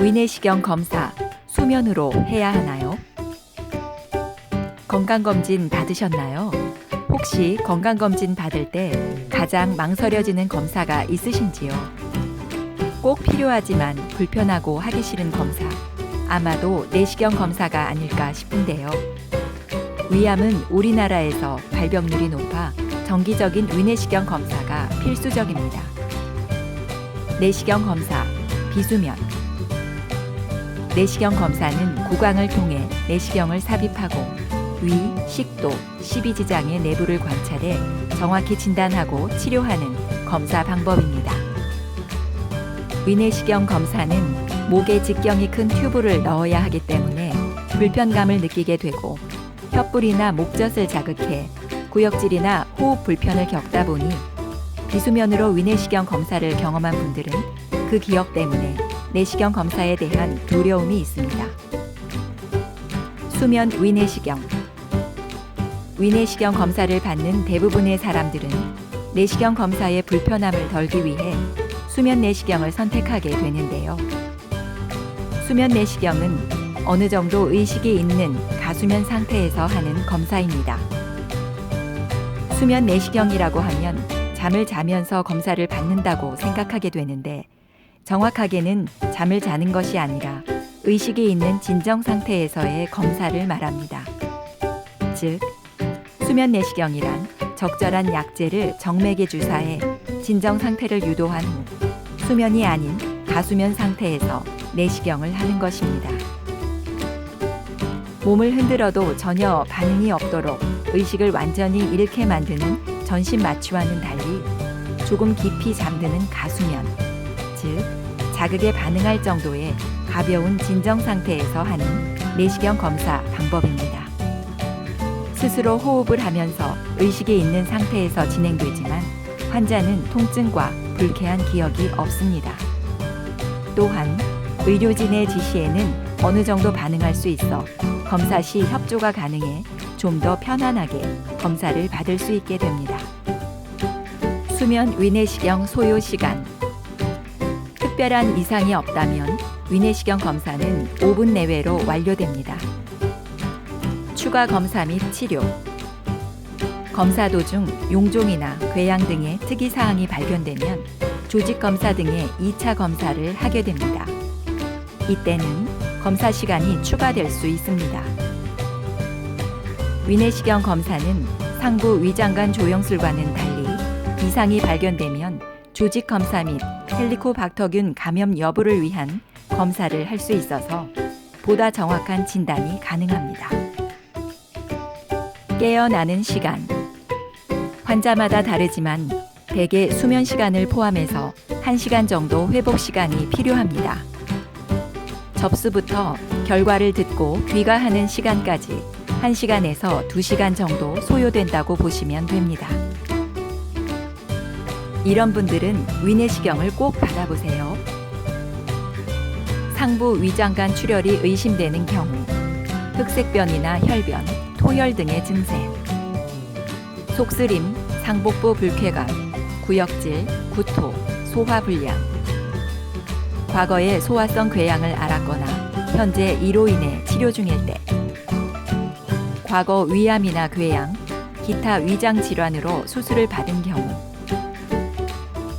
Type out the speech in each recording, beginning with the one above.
위내시경 검사 수면으로 해야 하나요? 건강검진 받으셨나요? 혹시 건강검진 받을 때 가장 망설여지는 검사가 있으신지요? 꼭 필요하지만 불편하고 하기 싫은 검사. 아마도 내시경 검사가 아닐까 싶은데요. 위암은 우리나라에서 발병률이 높아 정기적인 위내시경 검사가 필수적입니다. 내시경 검사, 비수면. 내시경 검사는 구강을 통해 내시경을 삽입하고 위, 식도, 십이지장의 내부를 관찰해 정확히 진단하고 치료하는 검사 방법입니다. 위내시경 검사는 목에 직경이 큰 튜브를 넣어야 하기 때문에 불편감을 느끼게 되고 혓불이나 목젖을 자극해 구역질이나 호흡 불편을 겪다 보니 비수면으로 위내시경 검사를 경험한 분들은 그 기억 때문에 내시경 검사에 대한 두려움이 있습니다. 수면 위내시경 위내시경 검사를 받는 대부분의 사람들은 내시경 검사의 불편함을 덜기 위해 수면 내시경을 선택하게 되는데요. 수면 내시경은 어느 정도 의식이 있는 가수면 상태에서 하는 검사입니다. 수면 내시경이라고 하면 잠을 자면서 검사를 받는다고 생각하게 되는데 정확하게는 잠을 자는 것이 아니라 의식이 있는 진정 상태에서의 검사를 말합니다. 즉, 수면 내시경이란 적절한 약제를 정맥에 주사해 진정 상태를 유도한 후 수면이 아닌 가수면 상태에서 내시경을 하는 것입니다. 몸을 흔들어도 전혀 반응이 없도록 의식을 완전히 잃게 만드는 전신 마취와는 달리 조금 깊이 잠드는 가수면, 즉 자극에 반응할 정도의 가벼운 진정 상태에서 하는 내시경 검사 방법입니다. 스스로 호흡을 하면서 의식이 있는 상태에서 진행되지만 환자는 통증과 불쾌한 기억이 없습니다. 또한 의료진의 지시에는 어느 정도 반응할 수 있어 검사 시 협조가 가능해 좀 더 편안하게 검사를 받을 수 있게 됩니다. 수면 위내시경 소요 시간 특별한 이상이 없다면 위내시경 검사는 5분 내외로 완료됩니다. 추가 검사 및 치료 검사 도중 용종이나 궤양 등의 특이 사항이 발견되면 조직 검사 등의 2차 검사를 하게 됩니다. 이때는 검사 시간이 추가될 수 있습니다. 위내시경 검사는 상부 위장관 조영술과는 달리 이상이 발견되면 조직 검사 및 헬리코박터균 감염 여부를 위한 검사를 할 수 있어서 보다 정확한 진단이 가능합니다. 깨어나는 시간 환자마다 다르지만 대개 수면 시간을 포함해서 1시간 정도 회복 시간이 필요합니다. 접수부터 결과를 듣고 귀가하는 시간까지 1시간에서 2시간 정도 소요된다고 보시면 됩니다. 이런 분들은 위내시경을 꼭 받아보세요. 상부 위장관 출혈이 의심되는 경우 흑색변이나 혈변, 토열 등의 증세 속쓰림, 상복부 불쾌감, 구역질, 구토, 소화불량 과거에 소화성 궤양을 앓았거나 현재 이로 인해 치료 중일 때 과거 위암이나 궤양, 기타 위장 질환으로 수술을 받은 경우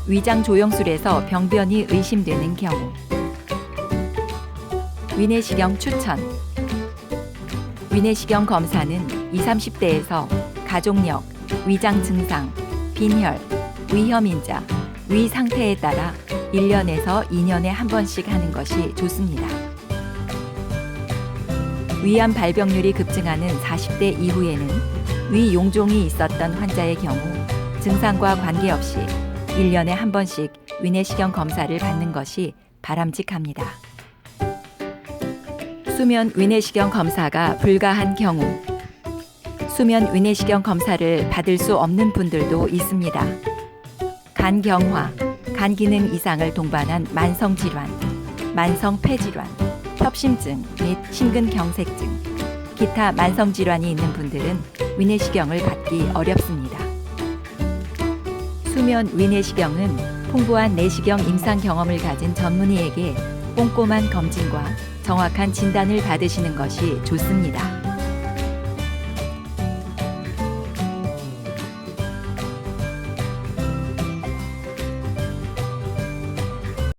위장 조영술에서 병변이 의심되는 경우 위내시경 추천 위내시경 검사는 20, 30대에서 가족력, 위장 증상, 빈혈, 위험인자, 위 상태에 따라 1년에서 2년에 한 번씩 하는 것이 좋습니다. 위암 발병률이 급증하는 40대 이후에는 위 용종이 있었던 환자의 경우 증상과 관계없이 1년에 한 번씩 위내시경 검사를 받는 것이 바람직합니다. 수면 위내시경 검사가 불가한 경우 수면 위내시경 검사를 받을 수 없는 분들도 있습니다. 간경화, 간 기능 이상을 동반한 만성 질환, 만성 폐질환, 협심증 및 심근경색증, 기타 만성 질환이 있는 분들은 위내시경을 받기 어렵습니다. 수면 위내시경은 풍부한 내시경 임상 경험을 가진 전문의에게 꼼꼼한 검진과 정확한 진단을 받으시는 것이 좋습니다.